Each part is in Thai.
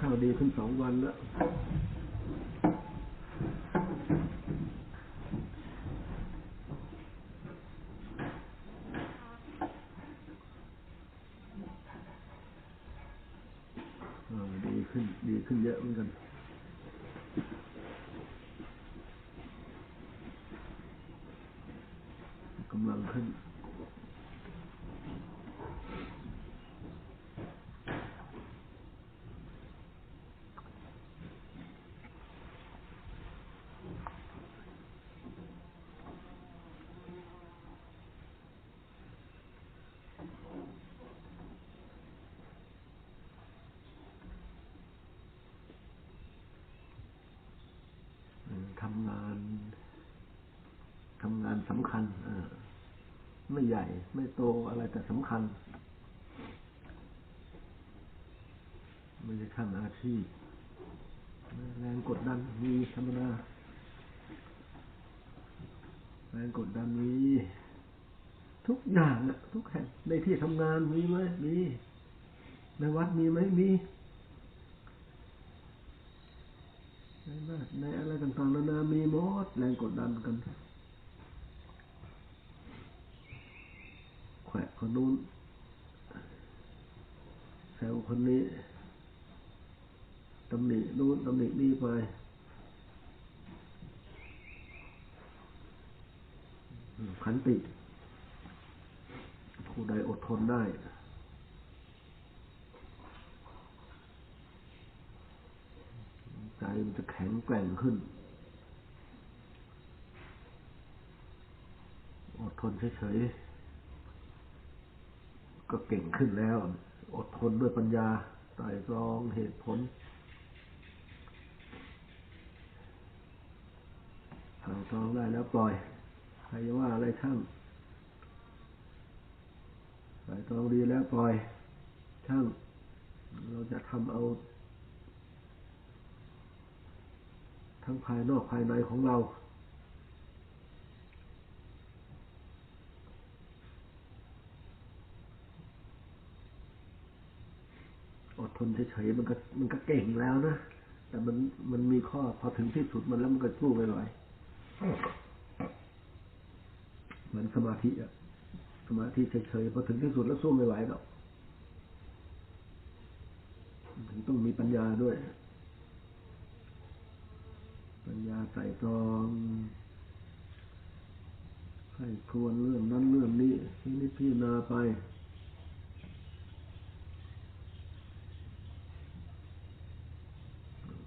ข้าวดีขึ้นสองวันแล้วอ่าดีขึ้นดีขึ้นเยอะเหมือนกันกำลังขึ้น อืมทำงานานสำคัญเออไม่ใหญ่ ไม่โตอะไรแต่สำคัญ ไม่ใช่ขั้นอาชีพแรงกดดันมีธรรมดาแรงกดดันมีทุกอย่างอะทุกแห่งในที่ทำงานมีไหมมีในวัดมีไหมมีในบ้านในอะไรต่างๆนานามีหมดแรงกดดันกันแขวะ คนนู้นแซวคนนี้ตำหนินู้นตำหนินี่ไปขันติ ผู้ใดอดทนได้ ใจมันจะแข็งแกร่งขึ้น อดทนเฉยๆ ก็เก่งขึ้นแล้ว อดทนด้วยปัญญาไตรตรองเหตุผลไตรตรองได้แล้วปล่อย ใครว่าอะไรช่างไตรตรองดีแล้วปล่อย ช่าง เราจะทำเอา ทั้งภายนอกภายในของเรา อดทนเฉยๆมันก็มันก็เก่งแล้วนะแต่มันมันมีข้อพอถึงที่สุดมันแล้วมันก็สู้ไม่ไหวเหมือนสมาธิอะสมาธิเฉยๆพอถึงที่สุดแล้วสู้ไม่ไหวหรอกถึงต้องมีปัญญาด้วย ปัญญาใส่ตรองให้ควรเรื่องนั้นเรื่องนี้ที่นิพพิจารณาไป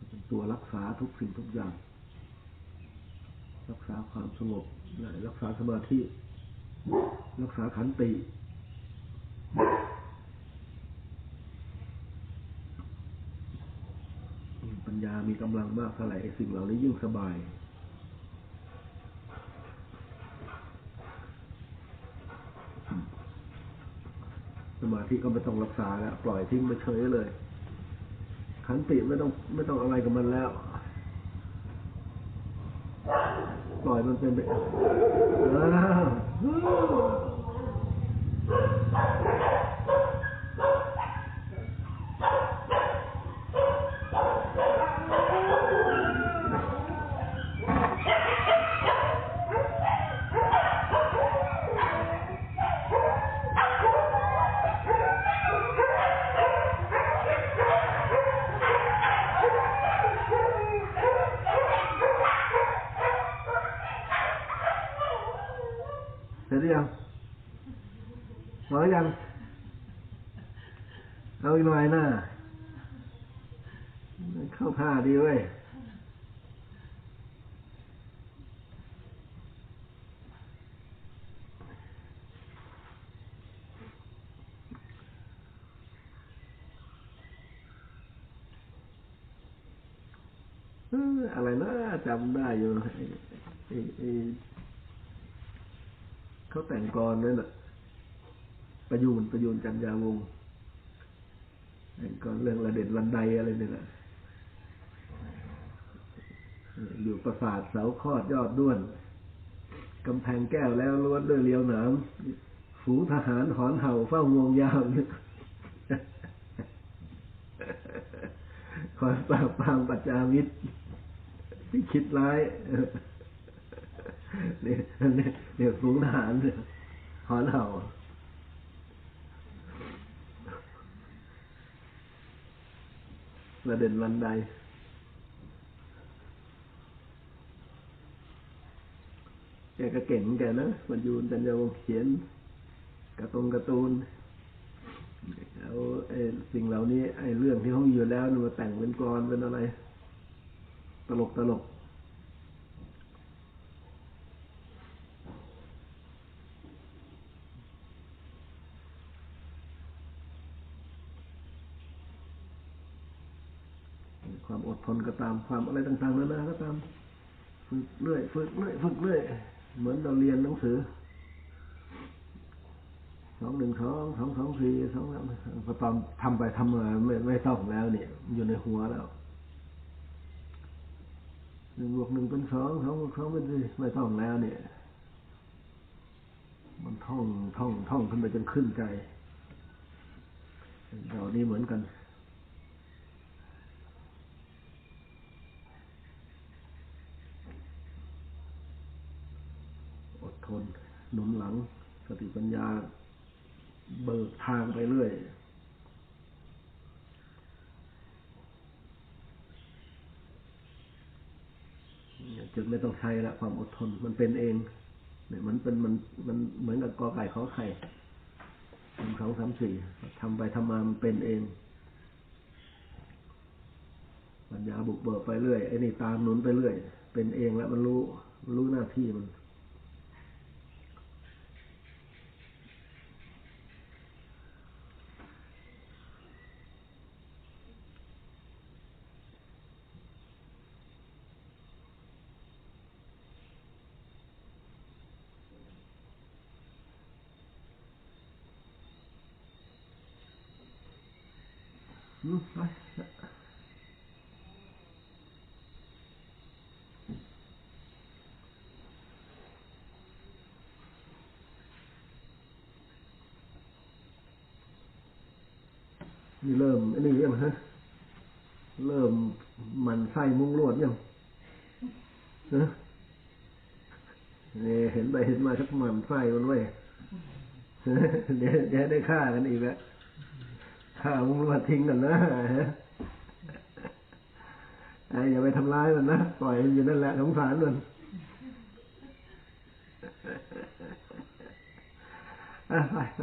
เป็น ตัวรักษาทุกสิ่งทุกอย่าง รักษาความสงบรักษาสมาธิ รักษาขันติ ปัญญามีกำลังมากเท่าไหร่สิ่งเหล่านี้ยิ่งสบายสมาธิก็ไม่ต้องรักษาแล้ว ปล่อยทิ้งไปเฉยเลย ขันติไม่ต้องไม่ต้องอะไรกับมันแล้ว ปล่อยมันเป็นไปอ้าวเสร็จหรือยังพอหรือยัง เอาอีก หน่อยนะเข้าท่าดีเว้ยอะไรนะจำได้อยู่เขาแต่งกรนั่นแหละประยูนประยูนจันยาวงศ์แต่ง กรเรื่องระเด็ดรันไดอะไรเนี่ยแหละอยู่ปราสาทเสาคอดยอดด้วนกำแพงแก้วแล้วล้วนด้วยเลียวหนามฝูทหารหอนเห่าเฝ้างวงยาวคอยปราบปรามปัจจามิตรที่คิดร้ายเนี่ยเนี่ยฝูงทหารหอนเห่า ประเด็นวันใด แกก็เก่งแกนะมันยูนจันยาวงเขียนกระตรงการ์ตูนเอาไอ้สิ่งเหล่านี้ไอ้เรื่องที่เขามีอยู่แล้วนี่มาแต่งเป็นกรเป็นอะไร ตลกตลก ความอดทนก็ตามความอะไรต่างๆนานาก็ตาม ฝึกเรื่อยฝึกเรื่อยฝึกเรื่อยเหมือนเราเรียนหนังสือสองหนึ่งสองสองสองสี่สองสามพอตอนทำไปทำมาไม่ไม่ต้องแล้วเนี่ยอยู่ในหัวแล้วหนึ่งบวกหนึ่งเป็นสองสองบวกสองเป็นสี่ไม่ต้องแล้วเนี่ย มันท่องท่องท่องขึ้นไปจนขึ้นใจเรานี่เหมือนกัน อดทน หนุนหลัง ส ติปัญญา เบิกทางไปเรื่อย จนไม่ต้องใช้ละความอดทนมันเป็นเองเนี่ยมันเป็นมันมันเหมือนกับกอไก่ขอไข่หนึ่งสองสามสี่ทำไปทำมามันเป็นเอง ปัญญาบุกเบิกไปเรื่อยไอ้นี่ตามหนุนไปเรื่อย เป็นเองแล้วมันรู้มันรู้หน้าที่มัน ไปนี่เริ่มอันนี้ยังฮะ เริ่มมันไส้มุ้งลวดยังฮะเนี่ยเห็นไปเห็นมาสักมันไส้มันไว้ยเดี๋ยวเดี๋ยวได้ฆ่ากันอีกแล้ว ข้ามึงมาทิ้งกันนะไอ้อย่าไปทำร้ายมันนะปล่อยมันอยู่นั่นแหละสงสารมันอะไปไป